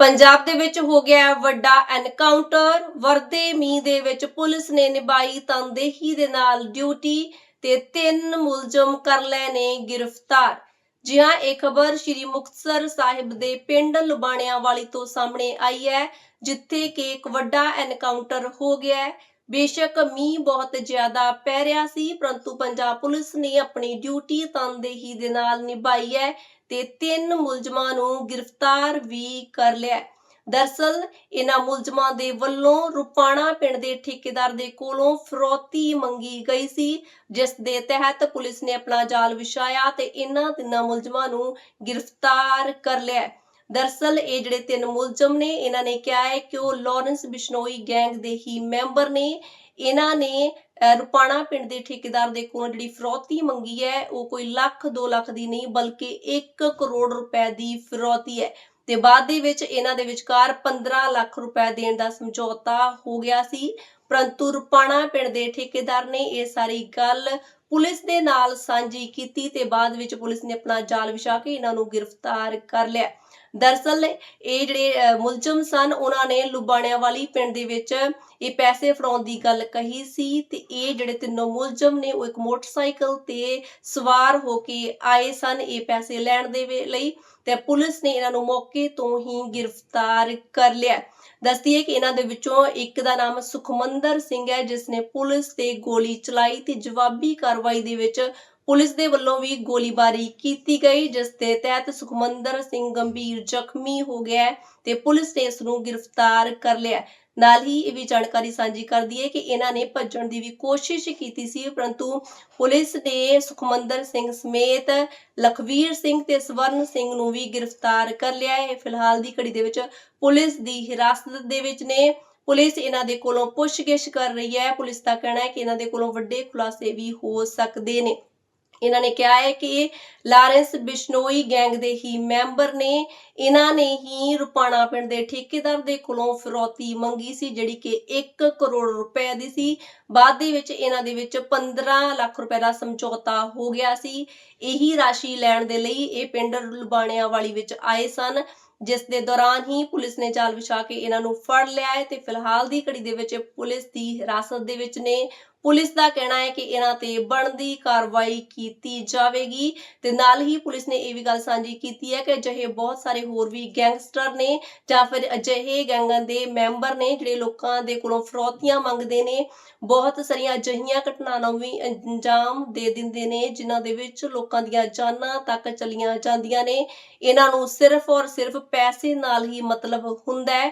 ਪੰਜਾਬ ਦੇ ਵਿੱਚ ਹੋ ਗਿਆ ਵੱਡਾ ਐਨਕਾਊਂਟਰ। ਵਰਦੇ ਮੀਂਹ ਦੇ ਵਿੱਚ ਪੁਲਿਸ ਨੇ ਨਿਭਾਈ ਤਨਦੇਹੀ ਦੇ ਨਾਲ ਡਿਊਟੀ ਤੇ ਤਿੰਨ ਮੁਲਜ਼ਮ ਕਰ ਲਏ ਨੇ ਗ੍ਰਿਫਤਾਰ। ਜੀ ਹਾਂ ਇਹ ਖਬਰ ਸ਼੍ਰੀ ਮੁਕਤਸਰ ਸਾਹਿਬ ਦੇ ਪਿੰਡ ਲੁਬਾਣਿਆਂ ਵਾਲੀ ਤੋਂ ਸਾਹਮਣੇ ਆਈ ਹੈ, ਜਿੱਥੇ ਕਿ ਇੱਕ ਵੱਡਾ ਐਨਕਾਊਂਟਰ ਹੋ ਗਿਆ ਬੇਸ਼ੱਕ ਮੀਂਹ ਬਹੁਤ ਜ਼ਿਆਦਾ ਪੈ ਰਿਹਾ ਸੀ, ਪਰੰਤੂ ਪੰਜਾਬ ਪੁਲਿਸ ਨੇ ਆਪਣੀ ਡਿਊਟੀ ਤਨਦੇਹੀ ਦੇ ਨਾਲ ਨਿਭਾਈ ਹੈ ਤੇ ਤਿੰਨ ਮੁਲਜ਼ਮਾਂ ਨੂੰ ਗ੍ਰਿਫਤਾਰ ਵੀ ਕਰ ਲਿਆ ਹੈ। ਦਰਸਲ ਇਹਨਾਂ ਮੁਲਜ਼ਮਾਂ ਦੇ ਵੱਲੋਂ ਰੁਪਾਣਾ ਪਿੰਡ ਦੇ ਠੇਕੇਦਾਰ ਦੇ ਕੋਲੋਂ ਫਰੋਤੀ ਮੰਗੀ ਗਈ ਸੀ, ਜਿਸ ਦੇ ਤਹਿਤ ਪੁਲਿਸ ਨੇ ਆਪਣਾ ਜਾਲ ਵਿਛਾਇਆ ਤੇ ਇਹਨਾਂ ਤਿੰਨਾਂ ਮੁਲਜ਼ਮਾਂ ਨੂੰ ਗ੍ਰਿਫਤਾਰ ਕਰ ਲਿਆ ਦਰਸਲ ਇਹ ਜਿਹੜੇ ਤਿੰਨ ਮੁਲਜ਼ਮ ਨੇ, ਇਹਨਾਂ ਨੇ ਕਿਹਾ ਹੈ ਕਿ ਉਹ ਲਾਰੈਂਸ ਬਿਸ਼ਨੋਈ ਗੈਂਗ ਦੇ ਹੀ ਮੈਂਬਰ ਨੇ। ਇਹਨਾਂ ਨੇ ਰੁਪਾਣਾ ਪਿੰਡ ਦੇ ਠੇਕੇਦਾਰ ਦੇ ਕੋਲੋਂ ਜਿਹੜੀ ਫਰੋਤੀ ਮੰਗੀ ਹੈ, ਉਹ ਕੋਈ ਲੱਖ 2 ਲੱਖ ਦੀ ਨਹੀਂ, ਬਲਕਿ 1 ਕਰੋੜ ਰੁਪਏ ਦੀ ਫਰੋਤੀ ਹੈ। ਤੇ ਬਾਅਦ ਦੇ ਵਿੱਚ ਇਹਨਾਂ ਦੇ ਵਿਚਕਾਰ 15 ਲੱਖ ਰੁਪਏ ਦੇਣ ਦਾ ਸਮਝੌਤਾ ਹੋ ਗਿਆ ਸੀ। ਪਰੰਤੂ ਰੁਪਾਣਾ ਪਿੰਡ ਦੇ ਠੇਕੇਦਾਰ ਨੇ ਇਹ ਸਾਰੀ ਗੱਲ ਪੁਲਿਸ ਦੇ ਨਾਲ ਸਾਂਝੀ ਕੀਤੀ ਤੇ ਬਾਅਦ ਵਿੱਚ ਪੁਲਿਸ ਨੇ ਆਪਣਾ ਜਾਲ ਵਿਛਾ ਕੇ ਇਹਨਾਂ ਨੂੰ ਗ੍ਰਿਫਤਾਰ ਕਰ ਲਿਆ। ਦਰਸਲ ਇਹ ਜਿਹੜੇ ਮੁਲਜ਼ਮ ਸਨ, ਉਹਨਾਂ ਨੇ ਲੁਬਾਣਿਆਂ ਵਾਲੀ ਪਿੰਡ ਦੇ ਵਿੱਚ ਇਹ ਪੈਸੇ ਫੜਾਉਣ ਦੀ ਗੱਲ ਕਹੀ ਸੀ ਤੇ ਇਹ ਜਿਹੜੇ ਤਿੰਨੋਂ ਮੁਲਜ਼ਮ ਨੇ ਉਹ ਇੱਕ ਮੋਟਰਸਾਈਕਲ ਤੇ ਸਵਾਰ ਹੋ ਕੇ ਆਏ ਸਨ ਇਹ ਪੈਸੇ ਲੈਣ ਦੇ ਲਈ ਤੇ ਪੁਲਿਸ ਨੇ ਇਹਨਾਂ ਨੂੰ ਮੌਕੇ ਤੋਂ ਹੀ ਗ੍ਰਿਫਤਾਰ ਕਰ ਲਿਆ। ਦੱਸਦੀ ਹੈ ਕਿ ਇਹਨਾਂ ਦੇ ਵਿੱਚੋਂ ਇੱਕ ਦਾ ਨਾਮ ਸੁਖਮੰਦਰ ਸਿੰਘ ਹੈ, ਜਿਸ ਨੇ ਪੁਲਿਸ ਤੇ ਗੋਲੀ ਚਲਾਈ ਤੇ ਜਵਾਬੀ ਕਰ ਕਾਰਵਾਈ ਦੇ ਵਿੱਚ ਪੁਲਿਸ ਦੇ ਵੱਲੋਂ ਵੀ ਗੋਲੀਬਾਰੀ ਕੀਤੀ ਗਈ, ਜਿਸ ਦੇ ਤਹਿਤ ਸੁਖਮੰਦਰ ਸਿੰਘ ਗੰਭੀਰ ਜ਼ਖਮੀ ਹੋ ਗਿਆ ਤੇ ਪੁਲਿਸ ਨੇ ਇਸ ਨੂੰ ਗ੍ਰਿਫਤਾਰ ਕਰ ਲਿਆ ਨਾਲ ਹੀ ਇਹ ਵੀ ਜਾਣਕਾਰੀ ਸਾਂਝੀ ਕਰਦੀ ਹੈ ਕਿ ਇਹਨਾਂ ਨੇ ਭੱਜਣ ਦੀ ਵੀ ਕੋਸ਼ਿਸ਼ ਕੀਤੀ ਸੀ, ਪਰੰਤੂ ਪੁਲਿਸ ਨੇ ਸੁਖਮੰਦਰ ਸਿੰਘ ਸਮੇਤ ਲਖਵੀਰ ਸਿੰਘ ਤੇ ਸਵਰਨ ਸਿੰਘ ਨੂੰ ਵੀ ਗ੍ਰਿਫਤਾਰ ਕਰ ਲਿਆ ਹੈ। ਫਿਲਹਾਲ ਦੀ ਘੜੀ ਦੇ ਵਿੱਚ ਪੁਲਿਸ ਦੀ ਹਿਰਾਸਤ ਦੇ ਵਿੱਚ ਨੇ। ਪੁਲਿਸ ਇਹਨਾਂ ਦੇ ਕੋਲੋਂ ਪੁੱਛਗਿੱਛ ਕਰ ਰਹੀ ਹੈ। ਪੁਲਿਸ ਦਾ ਕਹਿਣਾ ਹੈ ਕਿ ਇਹਨਾਂ ਦੇ ਕੋਲੋਂ ਵੱਡੇ ਖੁਲਾਸੇ ਵੀ ਹੋ ਸਕਦੇ ਨੇ। ਇਹਨਾਂ ਨੇ ਕਿਹਾ ਹੈ ਕਿ ਲਾਰੈਂਸ ਬਿਸ਼ਨੋਈ ਗੈਂਗ ਦੇ ਹੀ ਮੈਂਬਰ ਨੇ। ਇਹਨਾਂ ਨੇ ਹੀ ਰੁਪਾਣਾ ਪਿੰਡ ਦੇ ਠੇਕੇਦਾਰ ਦੇ ਕੋਲੋਂ ਫਿਰੌਤੀ ਮੰਗੀ ਸੀ, ਜਿਹੜੀ ਕਿ 1 ਕਰੋੜ ਰੁਪਏ ਦੀ ਸੀ। ਬਾਅਦ ਦੇ ਵਿੱਚ ਇਹਨਾਂ ਦੇ ਵਿੱਚ 15 ਲੱਖ ਰੁਪਏ ਦਾ ਸਮਝੌਤਾ ਹੋ ਗਿਆ ਸੀ। ਇਹੀ ਰਾਸ਼ੀ ਲੈਣ ਦੇ ਲਈ ਇਹ ਪਿੰਡ ਲੁਬਾਣਿਆਂ ਵਾਲੀ ਵਿੱਚ ਆਏ ਸਨ। ਜਿਸ ਦੇ ਦੌਰਾਨ ਹੀ ਪੁਲਿਸ ਨੇ ਜਾਲ ਵਿਛਾ ਕੇ ਇਹਨਾਂ ਨੂੰ ਫੜ ਲਿਆ ਹੈ ਤੇ ਫਿਲਹਾਲ ਦੀ ਘੜੀ ਦੇ ਵਿੱਚ ਪੁਲਿਸ ਦੀ ਹਿਰਾਸਤ ਦੇ ਵਿੱਚ ਨੇ। ਪੁਲਿਸ ਦਾ ਕਹਿਣਾ ਹੈ ਕਿ ਇਹਨਾਂ ਤੇ ਬਣਦੀ ਕਾਰਵਾਈ ਕੀਤੀ ਜਾਵੇਗੀ ਤੇ ਨਾਲ ਹੀ ਪੁਲਿਸ ਨੇ ਇਹ ਵੀ ਗੱਲ ਸਾਂਝੀ ਕੀਤੀ ਹੈ ਕਿ ਅਜਿਹੇ ਬਹੁਤ ਸਾਰੇ ਹੋਰ ਵੀ ਗੈਂਗਸਟਰ ਨੇ ਜਾਂ ਫਿਰ ਅਜਿਹੇ ਗੈਂਗਾਂ ਦੇ ਮੈਂਬਰ ਨੇ ਜਿਹੜੇ ਲੋਕਾਂ ਦੇ ਕੋਲੋਂ ਫਰੋਤੀਆਂ ਮੰਗਦੇ ਨੇ। ਬਹੁਤ ਸਾਰੀਆਂ ਅਜਿਹੀਆਂ ਘਟਨਾਵਾਂ ਵੀ ਅੰਜਾਮ ਦੇ ਦਿੰਦੇ ਨੇ ਜਿਨ੍ਹਾਂ ਦੇ ਵਿੱਚ ਲੋਕਾਂ ਦੀਆਂ ਜਾਨਾਂ ਤੱਕ ਚਲੀਆਂ ਜਾਂਦੀਆਂ ਨੇ। ਇਹਨਾਂ ਨੂੰ ਸਿਰਫ ਔਰ ਸਿਰਫ ਪੈਸੇ ਨਾਲ ਹੀ ਮਤਲਬ ਹੁੰਦਾ ਹੈ।